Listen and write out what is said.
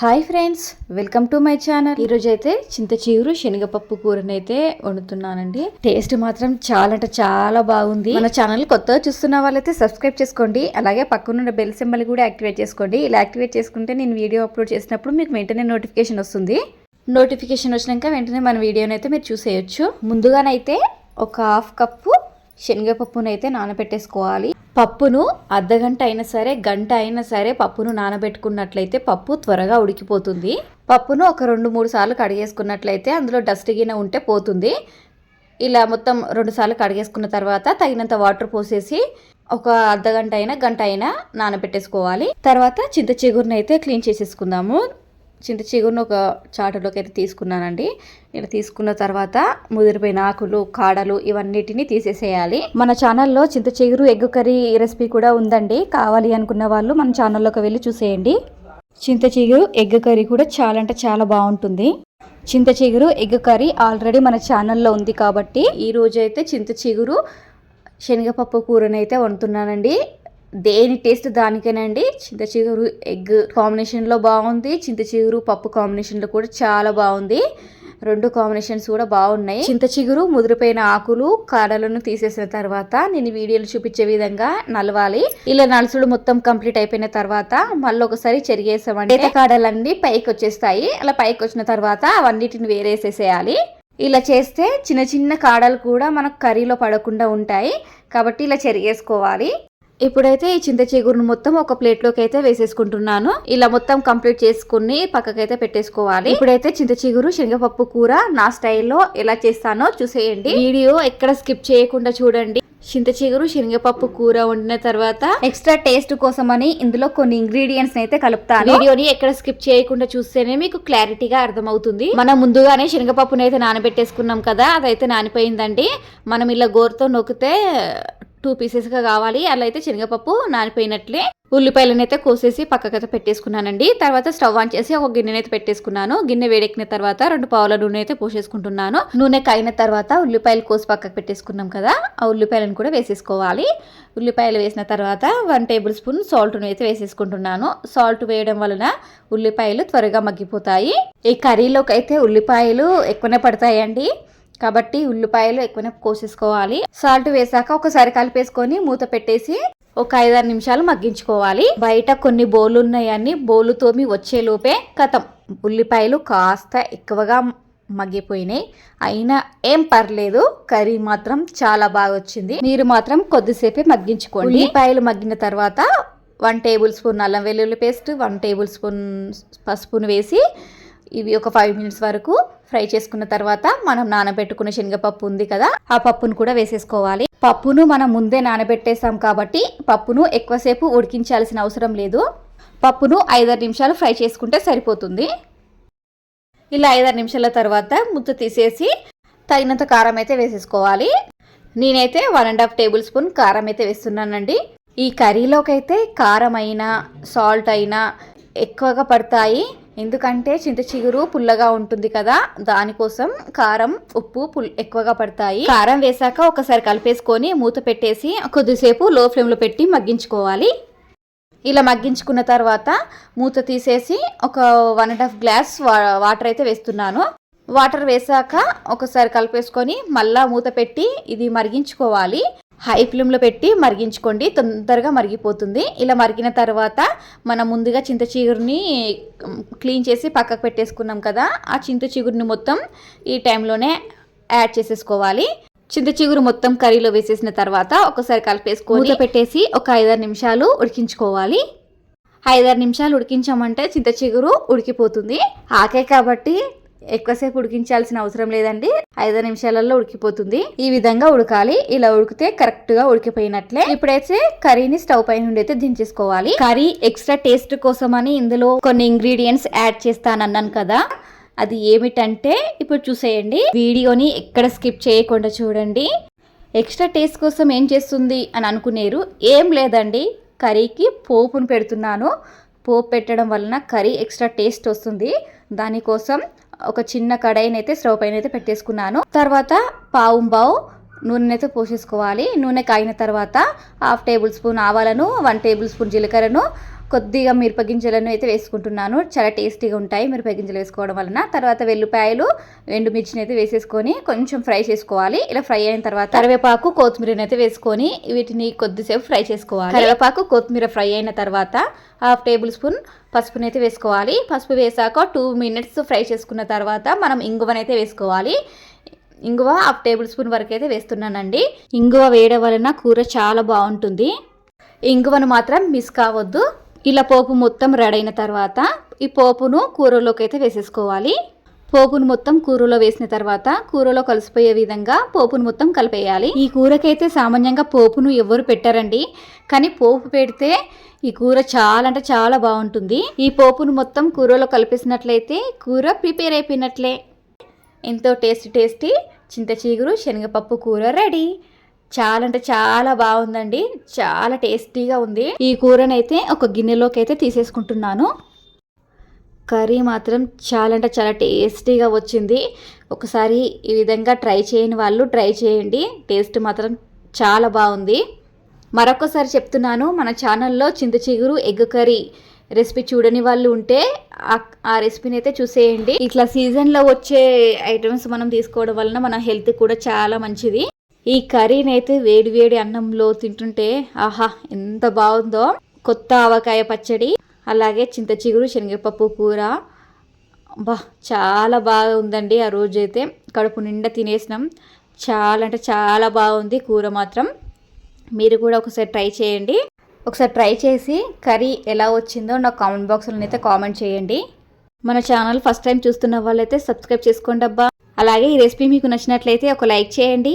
Hi friends welcome to my channel ఈరోజు అయితే చింత చిగురు శనగపప్పు కూరని అయితే వండుతున్నానండి. టేస్ట్ మాత్రం చాలా అంటే చాలా బాగుంది. మన ఛానల్ కొత్తగా చూస్తున్న వాళ్ళైతే సబ్స్క్రైబ్ చేసుకోండి. అలాగే పక్కనున్న బెల్ సింబల్ కూడా యాక్టివేట్ చేసుకోండి. ఇలా యాక్టివేట్ చేసుకుంటే నేను వీడియో అప్లోడ్ చేసినప్పుడు మీకు వెంటనే నోటిఫికేషన్ వస్తుంది. నోటిఫికేషన్ వచ్చినాక వెంటనే మన వీడియోని అయితే మీరు చూసేయచ్చు. ముందుగానైతే ఒక హాఫ్ కప్పు శనగపప్పునైతే నానబెట్టేసుకోవాలి. పప్పును అర్ధగంట అయినా సరే గంట అయినా సరే పప్పును నానబెట్టుకున్నట్లయితే పప్పు త్వరగా ఉడికిపోతుంది. పప్పును ఒక రెండు మూడు సార్లు కడిగేసుకున్నట్లయితే అందులో డస్ట్ గిన్నె ఉంటే పోతుంది. ఇలా మొత్తం రెండు సార్లు కడిగేసుకున్న తర్వాత తగినంత వాటర్ పోసేసి ఒక అర్ధగంట అయినా గంట అయినా నానబెట్టేసుకోవాలి. తర్వాత చింత చిగురుని అయితే క్లీన్ చేసేసుకుందాము. చింత చిగురును ఒక చాటులోకి అయితే తీసుకున్నానండి. ఇలా తీసుకున్న తర్వాత ముదిరిపోయిన ఆకులు కాడలు ఇవన్నిటిని తీసేసేయాలి. మన ఛానల్లో చింత చిగురు ఎగ్ కర్రీ రెసిపీ కూడా ఉందండి. కావాలి అనుకున్న వాళ్ళు మన ఛానల్లోకి వెళ్ళి చూసేయండి. చింత చిగురు ఎగ్ కర్రీ కూడా చాలా అంటే చాలా బాగుంటుంది. చింత చిగురు ఎగ్ కర్రీ ఆల్రెడీ మన ఛానల్లో ఉంది కాబట్టి ఈ రోజైతే అయితే చింత చిగురు శనగపప్పు కూరనైతే వండుతున్నానండి. దేని టేస్ట్ దానికేనండి? చింత చిగురు ఎగ్ కాంబినేషన్లో బాగుంది చింత చిగురు పప్పు కాంబినేషన్లో కూడా చాలా బాగుంది రెండు కాంబినేషన్స్ కూడా బాగున్నాయి చింత చిగురు ముదిరిపోయిన ఆకులు కాడలను తీసేసిన తర్వాత నేను వీడియోలు చూపించే విధంగా నలవాలి. ఇలా నలుసుడు మొత్తం కంప్లీట్ అయిపోయిన తర్వాత మళ్ళీ ఒకసారి చెరిగేసామండి కాడలన్నీ పైకి వచ్చేస్తాయి అలా పైకి వచ్చిన తర్వాత అవన్నిటిని వేరేసేసేయాలి. ఇలా చేస్తే చిన్న చిన్న కాడలు కూడా మనకు కర్రీలో పడకుండా ఉంటాయి. కాబట్టి ఇలా చెరిగేసుకోవాలి. ఇప్పుడైతే ఈ చింత చిగురును మొత్తం ఒక ప్లేట్లోకి అయితే వేసేసుకుంటున్నాను. ఇలా మొత్తం కంప్లీట్ చేసుకుని పక్కకైతే పెట్టేసుకోవాలి. ఇప్పుడైతే చింత చిగురు శనగపప్పు కూర నా స్టైల్లో ఎలా చేస్తానో చూసేయండి. వీడియో ఎక్కడ స్కిప్ చేయకుండా చూడండి. చింత చిగురు శనగపప్పు కూర వండిన తర్వాత ఎక్స్ట్రా టేస్ట్ కోసమని ఇందులో కొన్ని ఇంగ్రీడియంట్స్ అయితే కలుపుతాను. వీడియోని ఎక్కడ స్కిప్ చేయకుండా చూస్తేనే మీకు క్లారిటీగా అర్థమవుతుంది. మనం ముందుగానే శనగపప్పునైతే అయితే నానబెట్టేసుకున్నాం కదా అదైతే నానిపోయిందండి. మనం ఇలా గోరుతో నొక్కితే టూ పీసెస్గా కావాలి. అలా అయితే శనగపప్పు నానిపోయినట్లే. ఉల్లిపాయలను అయితే కోసేసి పక్కకైతే పెట్టేసుకున్నానండి. తర్వాత స్టవ్ ఆన్ చేసి ఒక గిన్నెనైతే అయితే పెట్టేసుకున్నాను. గిన్నె వేడెక్కిన తర్వాత రెండు పావుల నూనె అయితే పోసేసుకుంటున్నాను. నూనె కాయిన తర్వాత ఉల్లిపాయలు కోసి పక్కకు పెట్టేసుకున్నాం కదా ఆ ఉల్లిపాయలను కూడా వేసేసుకోవాలి. ఉల్లిపాయలు వేసిన తర్వాత వన్ టేబుల్ స్పూన్ సాల్ట్ను అయితే వేసేసుకుంటున్నాను. సాల్ట్ వేయడం వలన ఉల్లిపాయలు త్వరగా మగ్గిపోతాయి. ఈ కర్రీలోకి అయితే ఉల్లిపాయలు ఎక్కువనే పడతాయండి. కాబట్టి ఉల్లిపాయలు ఎక్కువనే కోసేసుకోవాలి. సాల్ట్ వేసాక ఒకసారి కలిపేసుకొని మూత పెట్టేసి ఒక ఐదారు నిమిషాలు మగ్గించుకోవాలి. బయట కొన్ని బోలు ఉన్నాయని బోలు తోమి వచ్చేలోపే కథం. ఉల్లిపాయలు కాస్త ఎక్కువగా మగ్గిపోయినాయి. అయినా ఏం పర్లేదు కర్రీ మాత్రం చాలా బాగా వచ్చింది. మీరు మాత్రం కొద్దిసేపే మగ్గించుకోండి. ఉల్లిపాయలు మగ్గిన తర్వాత వన్ టేబుల్ స్పూన్ అల్లం వెల్లుల్లి పేస్ట్ వన్ టేబుల్ స్పూన్ పసుపును వేసి ఇవి ఒక ఫైవ్ మినిట్స్ వరకు ఫ్రై చేసుకున్న తర్వాత మనం నానబెట్టుకున్న శనగపప్పు ఉంది కదా ఆ పప్పును కూడా వేసేసుకోవాలి. పప్పును మనం ముందే నానబెట్టేసాం కాబట్టి పప్పును ఎక్కువసేపు ఉడికించాల్సిన అవసరం లేదు. పప్పును ఐదారు నిమిషాలు ఫ్రై చేసుకుంటే సరిపోతుంది. ఇలా ఐదారు నిమిషాల తర్వాత ముద్ద తీసేసి తగినంత కారం అయితే వేసేసుకోవాలి. నేనైతే one and half tablespoon కారం అయితే వేస్తున్నానండి. ఈ కర్రీలోకి అయితే కారం అయినా సాల్ట్ అయినా ఎక్కువగా పడతాయి. ఎందుకంటే చింత చిగురు పుల్లగా ఉంటుంది కదా దానికోసం కారం ఉప్పు పుల్ ఎక్కువగా పడతాయి. కారం వేసాక ఒకసారి కలిపేసుకొని మూత పెట్టేసి కొద్దిసేపు లో ఫ్లేమ్లో పెట్టి మగ్గించుకోవాలి. ఇలా మగ్గించుకున్న తర్వాత మూత తీసేసి ఒక one and half glass water అయితే వేస్తున్నాను. వాటర్ వేసాక ఒకసారి కలిపేసుకొని మళ్ళా మూత పెట్టి ఇది మరిగించుకోవాలి. హై ఫ్లేమ్లో పెట్టి మరిగించుకోండి. తొందరగా మరిగిపోతుంది. ఇలా మరిగిన తర్వాత మనం ముందుగా చింత చిగురుని క్లీన్ చేసి పక్కకు పెట్టేసుకున్నాం కదా ఆ చింత చిగురుని మొత్తం ఈ టైంలోనే యాడ్ చేసేసుకోవాలి. చింత చిగురు మొత్తం కర్రీలో వేసేసిన తర్వాత ఒకసారి కలిపేసుకొని పెట్టేసి ఒక ఐదారు నిమిషాలు ఉడికించుకోవాలి. ఐదారు నిమిషాలు ఉడికించామంటే చింత చిగురు ఉడికిపోతుంది. ఆకే కాబట్టి ఎక్కువసేపు ఉడికించాల్సిన అవసరం లేదండి. ఐదు నిమిషాలలో ఉడికిపోతుంది. ఈ విధంగా ఉడకాలి. ఇలా ఉడికితే కరెక్ట్గా ఉడికిపోయినట్లే. ఇప్పుడైతే కర్రీని స్టవ్ పై నుండి అయితే దించేసుకోవాలి. కర్రీ ఎక్స్ట్రా టేస్ట్ కోసమని ఇందులో కొన్ని ఇంగ్రీడియంట్స్ యాడ్ చేస్తానన్నాను కదా. అది ఏమిటంటే ఇప్పుడు చూసేయండి. వీడియోని ఎక్కడ స్కిప్ చేయకుండా చూడండి. ఎక్స్ట్రా టేస్ట్ కోసం ఏం చేస్తుంది అని అనుకునేరు. ఏం లేదండి. కర్రీకి పోపును పెడుతున్నాను. పోపు పెట్టడం వలన కర్రీ ఎక్స్ట్రా టేస్ట్ వస్తుంది. దానికోసం ఒక చిన్న కడాయిని అయితే స్టవ్ పైన అయితే పెట్టేసుకున్నాను. తర్వాత పావు బావు నూనె అయితే పోసేసుకోవాలి. నూనె కాగిన తర్వాత హాఫ్ టేబుల్ స్పూన్ ఆవాలను వన్ టేబుల్ స్పూన్ జీలకర్రను కొద్దిగా మిరపగింజలను అయితే వేసుకుంటున్నాను. చాలా టేస్టీగా ఉంటాయి మిరపగింజలు వేసుకోవడం వలన. తర్వాత వెల్లుపాయలు ఎండుమిర్చిని అయితే వేసేసుకొని కొంచెం ఫ్రై చేసుకోవాలి. ఇలా ఫ్రై అయిన తర్వాత కరివేపాకు కొత్తిమీరని అయితే వేసుకొని వీటిని కొద్దిసేపు ఫ్రై చేసుకోవాలి. కరివేపాకు కొత్తిమీర ఫ్రై అయిన తర్వాత హాఫ్ టేబుల్ స్పూన్ పసుపుని అయితే వేసుకోవాలి. పసుపు వేసాక టూ మినిట్స్ ఫ్రై చేసుకున్న తర్వాత మనం ఇంగువనైతే వేసుకోవాలి. ఇంగువ హాఫ్ టేబుల్ స్పూన్ వరకు అయితే వేస్తున్నానండి. ఇంగువ వేయడం వలన కూర చాలా బాగుంటుంది. ఇంగువను మాత్రం మిస్ కావద్దు. ఇలా పోపు మొత్తం రెడీ అయిన తర్వాత ఈ పోపును కూరలోకి అయితే వేసేసుకోవాలి. పోపును మొత్తం కూరలో వేసిన తర్వాత కూరలో కలిసిపోయే విధంగా పోపును మొత్తం కలిపేయాలి. ఈ కూరకైతే సామాన్యంగా పోపును ఎవరు పెట్టారండి. కానీ పోపు పెడితే ఈ కూర చాలా అంటే చాలా బాగుంటుంది. ఈ పోపును మొత్తం కూరలో కలిపేసినట్లయితే కూర ప్రిపేర్ అయిపోయినట్లే. ఎంతో టేస్టీ టేస్టీ చింత చిగురు శనగపప్పు కూర రెడీ. చాలా అంటే చాలా బాగుందండి. చాలా టేస్టీగా ఉంది. ఈ కూరనైతే ఒక గిన్నెలోకి అయితే తీసేసుకుంటున్నాను. కర్రీ మాత్రం చాలా అంటే చాలా టేస్టీగా వచ్చింది. ఒకసారి ఈ విధంగా ట్రై చేయని వాళ్ళు ట్రై చేయండి. టేస్ట్ మాత్రం చాలా బాగుంది. మరొకసారి చెప్తున్నాను మన ఛానల్లో చింత చిగురు ఎగ్ కర్రీ రెసిపీ చూడని వాళ్ళు ఉంటే ఆ రెసిపీని అయితే చూసేయండి. ఇట్లా సీజన్లో వచ్చే ఐటమ్స్ మనం తీసుకోవడం వలన మన హెల్త్ కూడా చాలా మంచిది. ఈ కర్రీని అయితే వేడి వేడి అన్నంలో తింటుంటే ఆహా ఎంత బాగుందో. కొత్త ఆవకాయ పచ్చడి అలాగే చింత చిగురు శనగపప్పు కూర. బా చాలా బాగా ఉందండి ఆ రోజైతే. కడుపు నిండా తినేసినాం. చాలా అంటే చాలా బాగుంది కూర మాత్రం. మీరు కూడా ఒకసారి ట్రై చేయండి. ఒకసారి ట్రై చేసి కర్రీ ఎలా వచ్చిందో నా కామెంట్ బాక్స్లో అయితే కామెంట్ చేయండి. మన ఛానల్ ఫస్ట్ టైం చూస్తున్న వాళ్ళైతే సబ్స్క్రైబ్ చేసుకోండి అబ్బా. అలాగే ఈ రెసిపీ మీకు నచ్చినట్లయితే ఒక లైక్ చేయండి.